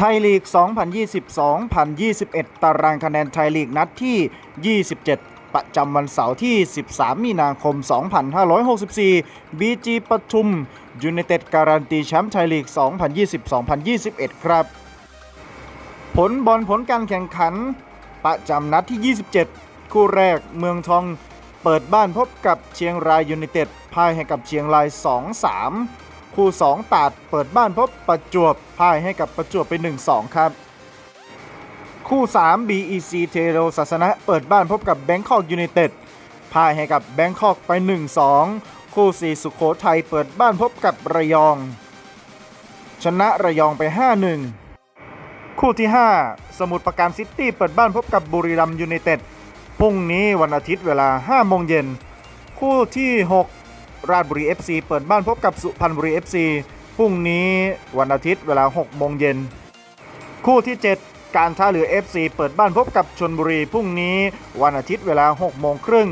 ไทยลีก 2020-2021 ตารางคะแนนไทยลีกนัดที่ 27 ประจำวันเสาร์ที่ 13 มีนาคม 2564 BG ปทุมยูไนเต็ดการันตีแชมป์ไทยลีก 2020-2021 ครับ ผลบอลผลการแข่งขัน ประจำนัดที่ 27 คู่แรกเมืองทอง เปิดบ้านพบกับเชียงรายยูไนเต็ดพ่ายให้กับเชียงราย 2-3 คู่ 2 ตาดเปิดบ้านพบประจวบพ่ายให้กับประจวบไป 1-2 ครับ คู่ 3 BEC เทโรศาสนะเปิดบ้านพบกับแบงคอกยูไนเต็ดพ่ายให้กับแบงคอกไป 1-2 คู่ 4 สุโขทัยเปิดบ้านพบกับระยอง ชนะระยองไป 5-1 คู่ที่ 5 สมุทรปราการซิตี้เปิดบ้านพบกับบุรีรัมย์ยูไนเต็ดพรุ่งนี้วันอาทิตย์เวลา 5 โมงเย็น คู่ที่ 6 ราชบุรี FC เปิดบ้านพบกับสุพรรณบุรี FC พรุ่งนี้วันอาทิตย์เวลา 6 โมงเย็น คู่ที่ 7 การท่าเรือ FC เปิดบ้านพบกับชนบุรี พรุ่งนี้วันอาทิตย์เวลา 6 โมงครึ่ง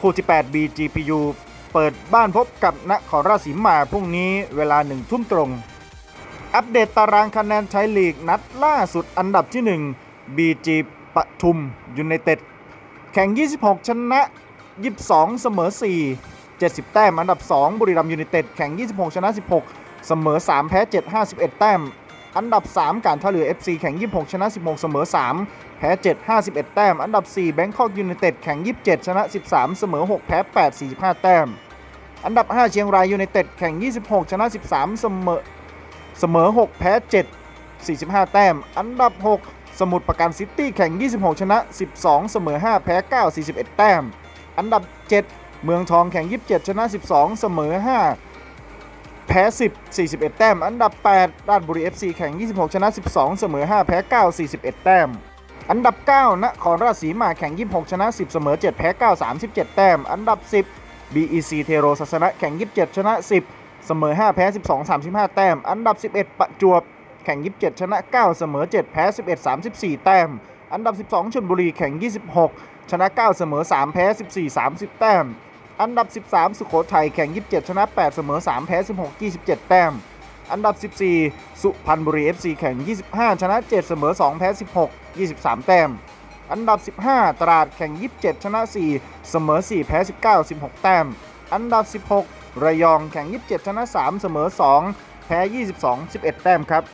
คู่ที่ 8 BGPU เปิดบ้านพบกับนครราชสีมาพรุ่งนี้เวลา 1 ทุ่มตรง อัปเดตตารางคะแนนไทยลีกนัดล่าสุดอันดับที่ 1 BG ปทุมยูไนเต็ดแข่ง 26 ชนะ 22 เสมอ 4 70 แต้ม อันดับ 2 บุรีรัมยูไนเต็ดแข่ง 26 ชนะ 16 เสมอ 3 แพ้ 7 51 แต้ม อันดับ 3 การท่าเรือ FC แข่ง 26 ชนะ 16 เสมอ 3 แพ้ 7 51 แต้ม อันดับ 4 แบงคอกยูไนเต็ดแข่ง 27 ชนะ 13 เสมอ 6 แพ้ 8 45 แต้ม อันดับ 5 เชียงรายยูไนเต็ดแข่ง 26 ชนะ 13 เสมอเสมอ 6 แพ้ 7 45 แต้ม อันดับ 6สมุทรปราการซิตี้แข่ง 26 ชนะ 12 เสมอ 5 แพ้ 9 41 แต้ม อันดับ 7 เมืองทองแข่ง 27 ชนะ 12 เสมอ 5 แพ้ 10 41 แต้ม อันดับ 8 ราชบุรี FC แข่ง 26 ชนะ 12 เสมอ 5 แพ้ 9 41 แต้ม อันดับ 9 นครราชสีมาแข่ง 26 ชนะ 10 เสมอ 7 แพ้ 9 37 แต้ม อันดับ 10 BEC เทโรศาสนะแข่ง 27 ชนะ 10 เสมอ 5 แพ้ 12 35 แต้ม อันดับ 11 ประจวบแข่ง 27 ชนะ 9 เสมอ 7 แพ้ 11 34 แต้ม อันดับ 12ชลบุรีแข่ง 26 ชนะ 9 เสมอ 3 แพ้ 14 30 แต้ม อันดับ 13 สุโขทัยแข่ง 27 ชนะ 8 เสมอ 3 แพ้ 16 27 แต้ม อันดับ 14 สุพรรณบุรี FC แข่ง 25 ชนะ 7 เสมอ 2 แพ้ 16 23 แต้ม อันดับ 15 ตราดแข่ง 27 ชนะ 4 เสมอ 4 แพ้ 19 16 แต้ม อันดับ 16 ระยองแข่ง 27 ชนะ 3 เสมอ 2 แพ้ 22 11 แต้มครับ